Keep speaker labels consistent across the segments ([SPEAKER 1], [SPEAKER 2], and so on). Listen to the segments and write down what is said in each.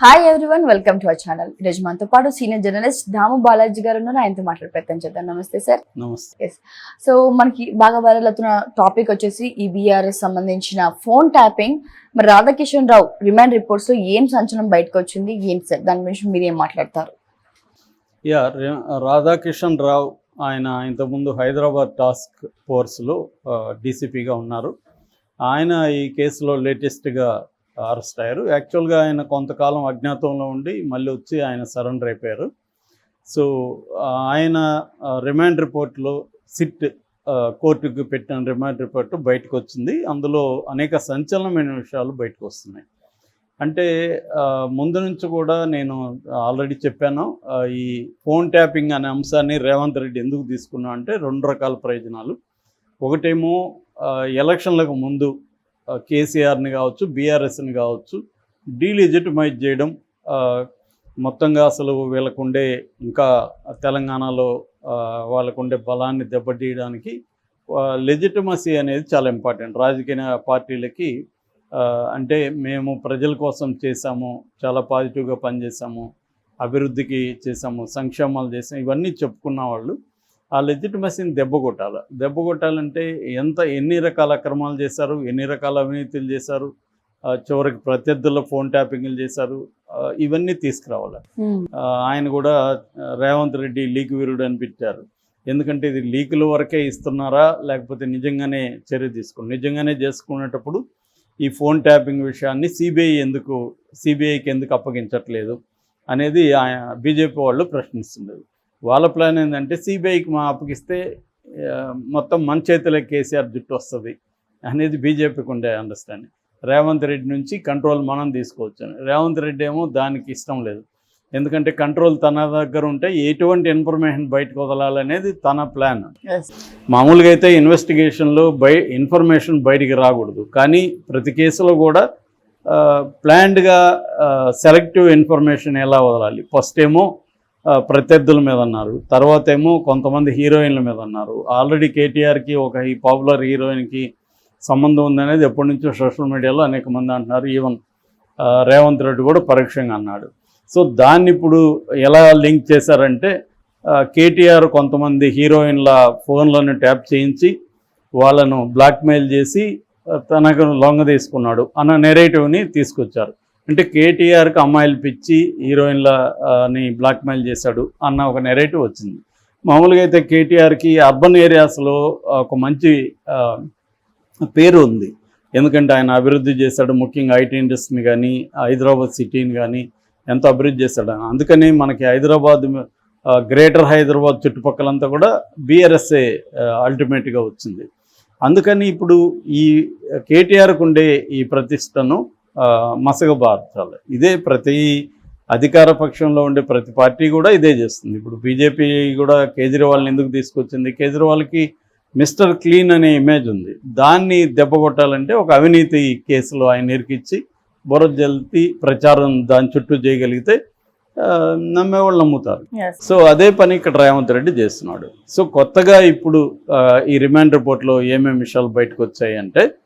[SPEAKER 1] Hi everyone welcome to our channel ఈరోజు మనతో పాటు సీనియర్ జర్నలిస్ట్ దాము బాలాజీ గారు ఉన్నారు. ఆయనతో మాట్లాడే ప్రయత్నం చేద్దాం. నమస్తే సార్
[SPEAKER 2] నమస్తే.
[SPEAKER 1] సో మనకి బాగా వైరల్ అవుతున్న టాపిక్ వచ్చేసి ఈ బీఆర్ఎస్ సంబంధించిన ఫోన్ ట్యాపింగ్ మరి రాధాకిషన్ రావు రిమాండ్ రిపోర్ట్స్లో ఏం సంచలనం బయటకు వచ్చింది? ఏంటి సార్ దాని గురించి మీరు ఏం మాట్లాడతారు?
[SPEAKER 2] యా రాధాకిషన్ రావు ఆయన ఇంతకుముందు హైదరాబాద్ టాస్క్ ఫోర్స్లో డీసీపీగా ఉన్నారు. ఆయన ఈ కేసులో లేటెస్ట్గా అరెస్ట్ అయ్యారు యాక్చువల్గా ఆయన కొంతకాలం అజ్ఞాతంలో ఉండి మళ్ళీ వచ్చి ఆయన సరెండర్ అయిపోయారు. సో ఆయన రిమాండ్ రిపోర్ట్లో సిట్ కోర్టుకు పెట్టిన రిమాండ్ రిపోర్ట్ బయటకు వచ్చింది అందులో అనేక సంచలనమైన విషయాలు బయటకు వస్తున్నాయి అంటే ముందు నుంచి కూడా నేను ఆల్రెడీ చెప్పాను ఈ ఫోన్ ట్యాపింగ్ అనే అంశాన్ని రేవంత్ రెడ్డి ఎందుకు తీసుకున్నా అంటే రెండు రకాల ప్రయోజనాలు. ఒకటేమో ఎలక్షన్లకు ముందు కేసీఆర్ని కావచ్చు బీఆర్ఎస్ని కావచ్చు డీలిజిటిమైజ్ చేయడం మొత్తంగా అసలు వీళ్ళకుండే ఇంకా తెలంగాణలో వాళ్ళకుండే బలాన్ని దెబ్బతీయడానికి లెజిటమసీ అనేది చాలా ఇంపార్టెంట్ రాజకీయ పార్టీలకి అంటే మేము ప్రజల కోసం చేశాము చాలా పాజిటివ్గా పనిచేసాము అభివృద్ధికి చేసాము సంక్షేమాలు చేసాము ఇవన్నీ చెప్పుకున్న వాళ్ళు ఆ లెజిటిమసీని దెబ్బ కొట్టాలి? దెబ్బ కొట్టాలంటే ఎంత ఎన్ని రకాల అక్రమాలు చేశారు? ఎన్ని రకాల అవినీతులు చేశారు? చివరికి ప్రత్యర్థుల ఫోన్ ట్యాపింగ్లు చేశారు? ఇవన్నీ తీసుకురావాలి? ఆయన కూడా రేవంత్ రెడ్డి లీక్ వీరుడు అని పెట్టారు ఎందుకంటే ఇది లీకుల వరకే ఇస్తున్నారా? లేకపోతే నిజంగానే చర్య తీసుకుని నిజంగానే చేసుకునేటప్పుడు ఈ ఫోన్ ట్యాపింగ్ విషయాన్ని సిబిఐ ఎందుకు సిబిఐకి ఎందుకు అప్పగించట్లేదు? అనేది ఆయన బీజేపీ వాళ్ళు ప్రశ్నిస్తున్నారు వాళ్ళ ప్లాన్ ఏంటంటే సిబిఐకి మా అప్పగిస్తే మొత్తం మన చేతిలో కేసీఆర్ జుట్టు వస్తుంది అనేది బీజేపీకి ఉండే అండర్స్టాండింగ్ రేవంత్ రెడ్డి నుంచి కంట్రోల్ మనం తీసుకోవచ్చు. రేవంత్ రెడ్డి ఏమో దానికి ఇష్టం లేదు. ఎందుకంటే కంట్రోల్ తన దగ్గర ఉంటే ఎటువంటి ఇన్ఫర్మేషన్ బయటకు వదలాలనేది తన ప్లాన్ మామూలుగా అయితే ఇన్వెస్టిగేషన్లో బయ ఇన్ఫర్మేషన్ బయటికి రాకూడదు. కానీ ప్రతి కేసులో కూడా ప్లాన్డ్గా సెలెక్టివ్ ఇన్ఫర్మేషన్ ఎలా వదలాలి? ఫస్ట్ ఏమో ప్రత్యర్థుల మీద అన్నారు. తర్వాత ఏమో కొంతమంది హీరోయిన్ల మీద అన్నారు. ఆల్రెడీ కేటీఆర్కి ఒక ఈ పాపులర్ హీరోయిన్కి సంబంధం ఉందనేది ఎప్పటి నుంచో సోషల్ మీడియాలో అనేక మంది అంటున్నారు. ఈవెన్ రేవంత్ రెడ్డి కూడా పరోక్షంగా అన్నాడు. సో దాన్ని ఇప్పుడు ఎలా లింక్ చేశారంటే కేటీఆర్ కొంతమంది హీరోయిన్ల ఫోన్లను ట్యాప్ చేయించి వాళ్ళను బ్లాక్మెయిల్ చేసి తనకు లొంగ తీసుకున్నాడు అన్న నెరేటివ్ని తీసుకొచ్చారు. అంటే కేటీఆర్కి అమ్మాయిలు పిచ్చి హీరోయిన్లని బ్లాక్మెయిల్ చేశాడు అన్న ఒక నెరేటివ్ వచ్చింది. మామూలుగా అయితే కేటీఆర్కి అర్బన్ ఏరియాస్లో ఒక మంచి పేరు ఉంది. ఎందుకంటే ఆయన అభివృద్ధి చేశాడు ముఖ్యంగా ఐటీ ఇండస్ట్రీని కానీ హైదరాబాద్ సిటీని కానీ ఎంతో అభివృద్ధి చేశాడు. అందుకని మనకి హైదరాబాద్ గ్రేటర్ హైదరాబాద్ చుట్టుపక్కలంతా కూడా బీఆర్ఎస్ఏ అల్టిమేట్గా వచ్చింది. అందుకని ఇప్పుడు ఈ కేటీఆర్కు ఉండే ఈ ప్రతిష్టను మసగబార్చాలి ఇదే ప్రతి అధికార పక్షంలో ఉండే ప్రతి పార్టీ కూడా ఇదే చేస్తుంది. ఇప్పుడు బీజేపీ కూడా కేజ్రీవాల్ని ఎందుకు తీసుకొచ్చింది? కేజ్రీవాల్కి మిస్టర్ క్లీన్ అనే ఇమేజ్ ఉంది. దాన్ని దెబ్బ కొట్టాలంటే ఒక అవినీతి కేసులో ఆయన ఇరికిచ్చి బుర్ర జల్తి ప్రచారం దాని చుట్టూ చేయగలిగితే నమ్మేవాళ్ళు నమ్ముతారు. సో అదే పని ఇక్కడ రేవంత్ రెడ్డి చేస్తున్నాడు. సో కొత్తగా ఇప్పుడు ఈ రిమాండ్ రిపోర్ట్లో ఏమేమి విషయాలు బయటకు వచ్చాయి అంటే ఆ,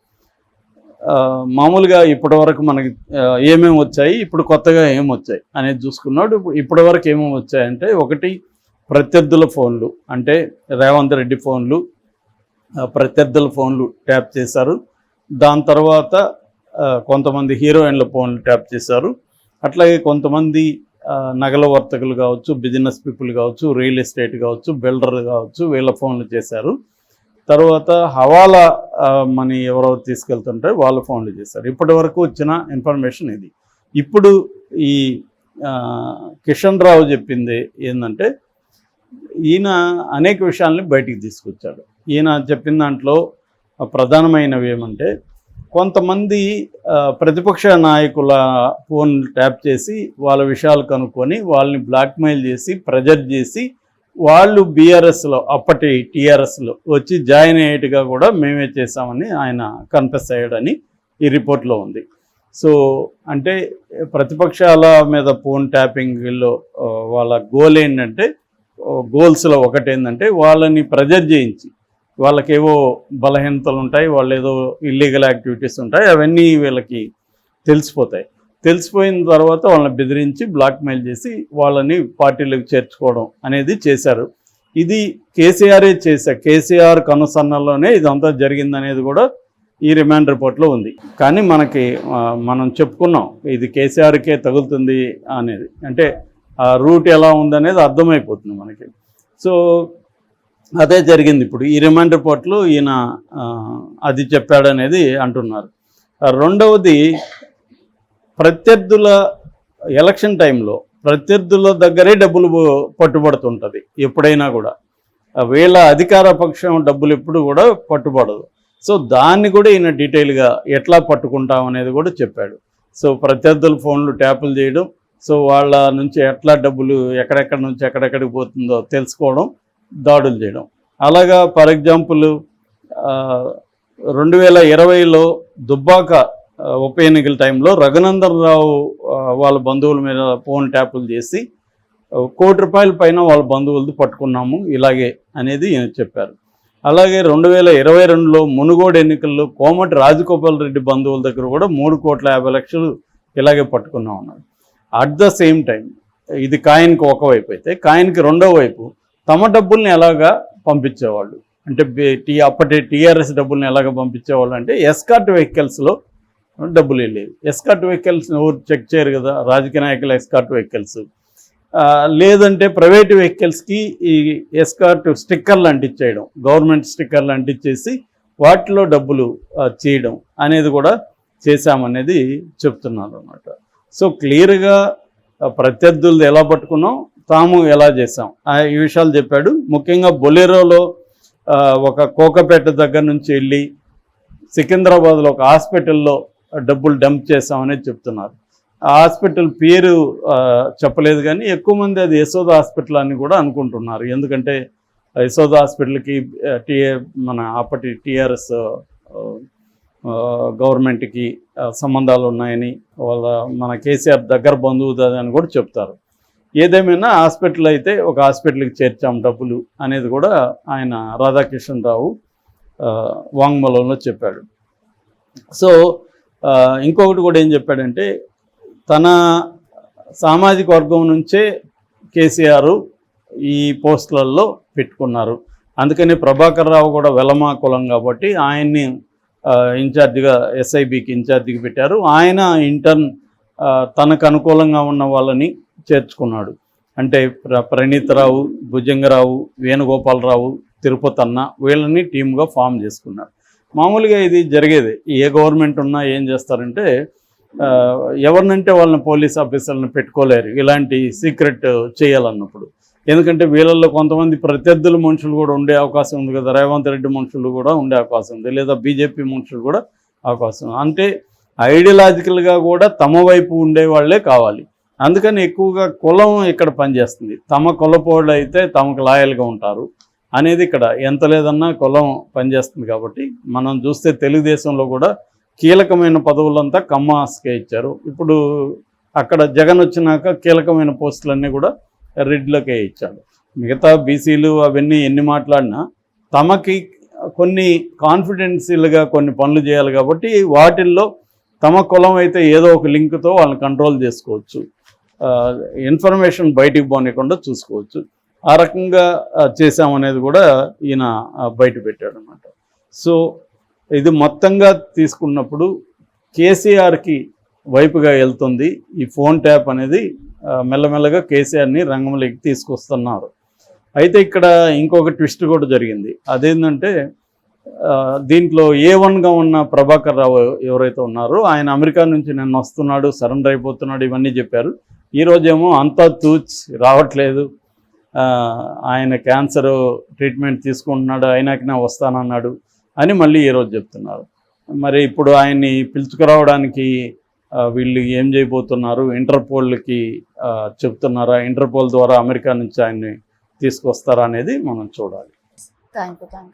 [SPEAKER 2] మామూలుగా ఇప్పటి వరకు మనకి ఏమేమి వచ్చాయి ఇప్పుడు కొత్తగా ఏం వచ్చాయి అనేది చూసుకున్నాడు. ఇప్పటి వరకు ఏమేమి వచ్చాయంటే ఒకటి ప్రత్యర్థుల ఫోన్లు అంటే రేవంత్ రెడ్డి ఫోన్లు ప్రత్యర్థుల ఫోన్లు ట్యాప్ చేశారు. దాని తర్వాత కొంతమంది హీరోయిన్ల ఫోన్లు ట్యాప్ చేశారు. అట్లాగే కొంతమంది నగల వర్తకులు కావచ్చు బిజినెస్ పీపుల్ కావచ్చు రియల్ ఎస్టేట్ కావచ్చు బిల్డర్ కావచ్చు వీళ్ళ ఫోన్లు చేశారు. తర్వాత హవాలా మనీ ఎవరెవరు తీసుకెళ్తుంటే వాళ్ళు ఫోన్లు చేశారు. ఇప్పటి వరకు వచ్చిన ఇన్ఫర్మేషన్ ఇది. ఇప్పుడు ఈ కిషన్ రావు చెప్పింది ఏంటంటే ఈయన అనేక విషయాల్ని బయటికి తీసుకొచ్చాడు. ఈయన చెప్పిన దాంట్లో ప్రధానమైనవి ఏమంటే కొంతమంది ప్రతిపక్ష నాయకుల ఫోన్ ట్యాప్ చేసి వాళ్ళ విషయాలు కనుక్కొని వాళ్ళని బ్లాక్మెయిల్ చేసి ప్రెజర్ చేసి వాళ్ళు బీఆర్ఎస్లో అప్పటి టీఆర్ఎస్లో వచ్చి జాయిన్ అయ్యేట్టుగా కూడా మేమే చేశామని ఆయన కన్ఫెస్ అయ్యాడని ఈ రిపోర్ట్లో ఉంది. సో అంటే ప్రతిపక్షాల మీద ఫోన్ ట్యాపింగ్లో వాళ్ళ గోల్ ఏంటంటే గోల్స్లో ఒకటి ఏంటంటే వాళ్ళని ప్రెజర్ చేయించి వాళ్ళకేవో బలహీనతలు ఉంటాయి వాళ్ళు ఏదో ఇల్లీగల్ యాక్టివిటీస్ ఉంటాయి అవన్నీ వీళ్ళకి తెలిసిపోతాయి. తెలిసిపోయిన తర్వాత వాళ్ళని బెదిరించి బ్లాక్మెయిల్ చేసి వాళ్ళని పార్టీలకు చేర్చుకోవడం అనేది చేశారు. ఇది కేసీఆరే చేశా కేసీఆర్ కనుసన్నల్లోనే ఇదంతా జరిగిందనేది కూడా ఈ రిమాండ్ రిపోర్ట్లో ఉంది. కానీ మనకి మనం చెప్పుకున్నాం ఇది కేసీఆర్కే తగులుతుంది అనేది. అంటే ఆ రూట్ ఎలా ఉందనేది అర్థమైపోతుంది మనకి. సో అదే జరిగింది ఇప్పుడు. ఈ రిమాండ్ రిపోర్ట్లు ఈయన అది చెప్పాడనేది అంటున్నారు. రెండవది ప్రత్యర్థుల ఎలక్షన్ టైంలో ప్రత్యర్థుల దగ్గరే డబ్బులు పట్టుబడుతుంటుంది ఎప్పుడైనా కూడా. వీళ్ళ అధికార పక్షం డబ్బులు ఎప్పుడు కూడా పట్టుబడదు. సో దాన్ని కూడా ఈయన డీటెయిల్గా ఎట్లా పట్టుకుంటాం అనేది కూడా చెప్పాడు. సో ప్రత్యర్థుల ఫోన్లు ట్యాపులు చేయడం సో వాళ్ళ నుంచి ఎట్లా డబ్బులు ఎక్కడెక్కడ నుంచి ఎక్కడెక్కడికి పోతుందో తెలుసుకోవడం దాడులు చేయడం. అలాగా ఫర్ ఎగ్జాంపుల్ రెండు వేల ఇరవైలో దుబ్బాక ఉప ఎన్నికల టైంలో రఘునందన్ రావు వాళ్ళ బంధువుల మీద ఫోన్ ట్యాపులు చేసి కోటి రూపాయల పైన వాళ్ళ బంధువులది పట్టుకున్నాము ఇలాగే అనేది ఈయన చెప్పారు. అలాగే రెండు వేల ఇరవై రెండులో మునుగోడు ఎన్నికల్లో కోమటి రాజగోపాల్ రెడ్డి బంధువుల దగ్గర కూడా మూడు కోట్ల యాభై లక్షలు ఇలాగే పట్టుకున్నాం అన్నాడు. అట్ ద సేమ్ టైం ఇది కాయన్కి ఒకవైపు అయితే కాయన్కి రెండో వైపు తమ డబ్బుల్ని ఎలాగా పంపించేవాళ్ళు? అంటే టీ అప్పటి టీఆర్ఎస్ డబ్బుల్ని ఎలాగ పంపించేవాళ్ళు అంటే ఎస్కార్ట్ వెహికల్స్లో డబ్బులు వెళ్ళేవి. ఎస్కార్ట్ వెహికల్స్ ఎవరు చెక్ చేయరు కదా రాజకీయ నాయకుల ఎస్కార్ట్ వెహికల్స్ లేదంటే ప్రైవేట్ వెహికల్స్కి ఈ ఎస్కార్ట్ స్టిక్కర్లు అంటించేయడం గవర్నమెంట్ స్టిక్కర్లు అంటించేసి వాటిలో డబ్బులు చేయడం అనేది కూడా చేశామనేది చెప్తున్నారు అనమాట సో క్లియర్గా ప్రత్యర్థులది ఎలా పట్టుకున్నాం తాము ఎలా చేసాం ఆ ఈ విషయాలు చెప్పాడు. ముఖ్యంగా బొలెరోలో ఒక కోకపేట దగ్గర నుంచి వెళ్ళి సికింద్రాబాద్లో ఒక హాస్పిటల్లో డబ్బులు డంప్ చేసామనేది చెప్తున్నారు. ఆ హాస్పిటల్ పేరు చెప్పలేదు కానీ ఎక్కువ మంది అది యశోద హాస్పిటల్ అని కూడా అనుకుంటున్నారు. ఎందుకంటే యశోద హాస్పిటల్కి టీఏ మన అప్పటి టీఆర్ఎస్ గవర్నమెంట్కి సంబంధాలు ఉన్నాయని వాళ్ళ మన కేసీఆర్ దగ్గర బంధువు అని కూడా చెప్తారు. ఏదేమైనా హాస్పిటల్ అయితే ఒక హాస్పిటల్కి చేర్చాం డబ్బులు అనేది కూడా ఆయన రాధాకిషన్ రావు వాంగ్మూలంలో చెప్పాడు. సో ఇంకొకటి కూడా ఏం చెప్పాడంటే తన సామాజిక వర్గం నుంచే కేసీఆర్ ఈ పోస్టులలో పెట్టుకున్నారు. అందుకని ప్రభాకర్ రావు కూడా వెలమా కులం కాబట్టి ఆయన్ని ఇన్ఛార్జిగా ఎస్ఐబికి ఇన్ఛార్జిగా పెట్టారు. ఆయన ఇంటర్న్ తనకు అనుకూలంగా ఉన్న వాళ్ళని చేర్చుకున్నాడు. అంటే ప్ర ప్రణీతరావు భుజంగరావు వేణుగోపాలరావు తిరుపతి అన్న వీళ్ళని టీమ్గా ఫామ్ చేసుకున్నారు. మామూలుగా ఇది జరిగేది. ఏ గవర్నమెంట్ ఉన్నా ఏం చేస్తారంటే ఎవరినంటే వాళ్ళని పోలీస్ ఆఫీసర్లను పెట్టుకోలేరు. ఇలాంటి సీక్రెట్ చేయాలన్నప్పుడు. ఎందుకంటే వీళ్ళల్లో కొంతమంది ప్రత్యర్థుల మనుషులు కూడా ఉండే అవకాశం ఉంది కదా. రేవంత్ రెడ్డి మనుషులు కూడా ఉండే అవకాశం ఉంది. లేదా బీజేపీ మనుషులు కూడా అవకాశం అంటే ఐడియలాజికల్గా కూడా తమ వైపు ఉండే వాళ్ళే కావాలి. అందుకని ఎక్కువగా కులం ఇక్కడ పనిచేస్తుంది. తమ కులపోళ్ళు అయితే తమకు లాయల్గా ఉంటారు. అనేది ఇక్కడ ఎంత లేదన్నా కులం పనిచేస్తుంది కాబట్టి మనం చూస్తే తెలుగుదేశంలో కూడా కీలకమైన పదవులంతా కమ్మాస్కే ఇచ్చారు. ఇప్పుడు అక్కడ జగన్ వచ్చినాక కీలకమైన పోస్టులన్నీ కూడా రెడ్లకే ఇచ్చాడు మిగతా బీసీలు అవన్నీ ఎన్ని మాట్లాడినా తమకి కొన్ని కాన్ఫిడెన్షియల్గా కొన్ని పనులు చేయాలి కాబట్టి వాటిల్లో తమ కులం అయితే ఏదో ఒక లింక్తో వాళ్ళని కంట్రోల్ చేసుకోవచ్చు. ఇన్ఫర్మేషన్ బయటికి పోనీయకుండా చూసుకోవచ్చు. ఆ రకంగా చేశామనేది కూడా ఈయన బయట పెట్టాడు అనమాట సో ఇది మొత్తంగా తీసుకున్నప్పుడు కేసీఆర్కి వైపుగా వెళ్తుంది ఈ ఫోన్ ట్యాప్ అనేది మెల్లమెల్లగా కేసీఆర్ని రంగంలోకి తీసుకొస్తున్నారు. అయితే ఇక్కడ ఇంకొక ట్విస్ట్ కూడా జరిగింది. అదేంటంటే దీంట్లో ఏ వన్గా ఉన్న ప్రభాకర్ రావు ఎవరైతే ఉన్నారో ఆయన అమెరికా నుంచి నిన్న వస్తున్నాడు సరెండర్ అయిపోతున్నాడు ఇవన్నీ చెప్పారు. ఈరోజేమో అంతా తూచ్ రావట్లేదు ఆయన క్యాన్సర్ ట్రీట్మెంట్ తీసుకుంటున్నాడు అయినాకనే వస్తానన్నాడు అని మళ్ళీ ఈరోజు చెప్తున్నారు. మరి ఇప్పుడు ఆయన్ని పిలుచుకురావడానికి వీళ్ళు ఏం చేయబోతున్నారు? ఇంటర్పోల్కి చెప్తున్నారా? ఇంటర్పోల్ ద్వారా అమెరికా నుంచి ఆయన్ని తీసుకొస్తారా అనేది మనం చూడాలి.
[SPEAKER 1] Thank you